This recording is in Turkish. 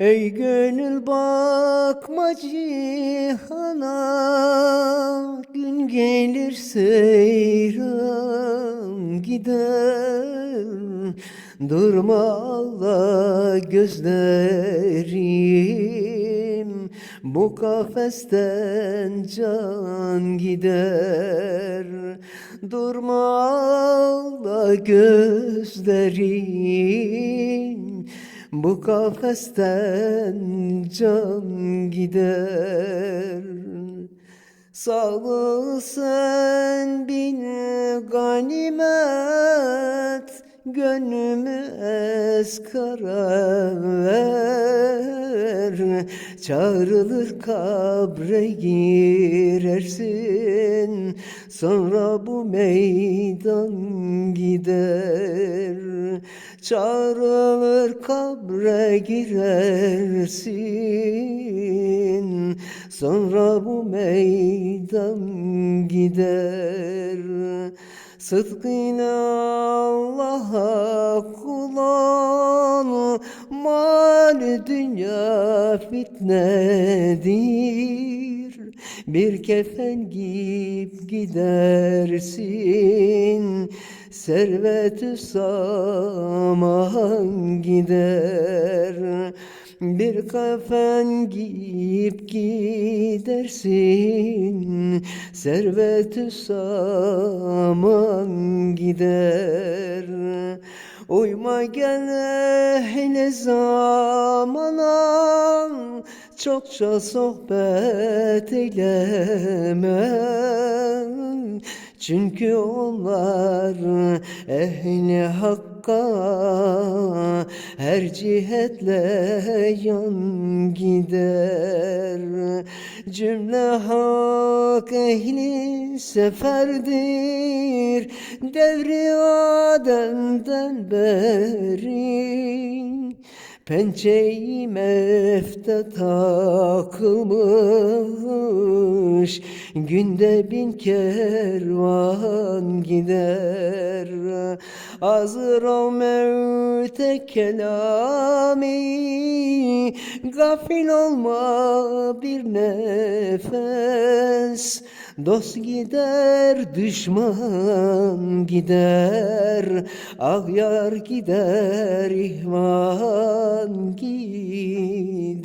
Ey gönül bakma cihana Gün gelir seyran gider. Durma Allah gözlerim Bu kafesten can gider. Durma Allah gözlerim bu kafesten can gider. Sağlığı sen bin ganimet Gönlümü eskara ver Çağrılır kabre girersin Sonra bu meydan gider Çağrılır kabre girersin. Sonra bu meydan gider. Sıdkıyla Allah'a kul ol Mal dünya fitnedir. Bir kefen giyip gidersin Servet-ü saman gider. Bir kafen giyip gidersin. Servet-ü saman gider. Uyma gel ehle zamana. Çokça sohbet eyleme çünkü onlar ehli hakka her cihetle yan gider. Cümle hak ehli seferdir devri Adem'den beri. Pençeyi mefte takılmış Günde bin kervan gider. Hazır o mevte kelami Gafil olma bir nefes. Dost gider, düşman gider Ağyar gider, ihvan gider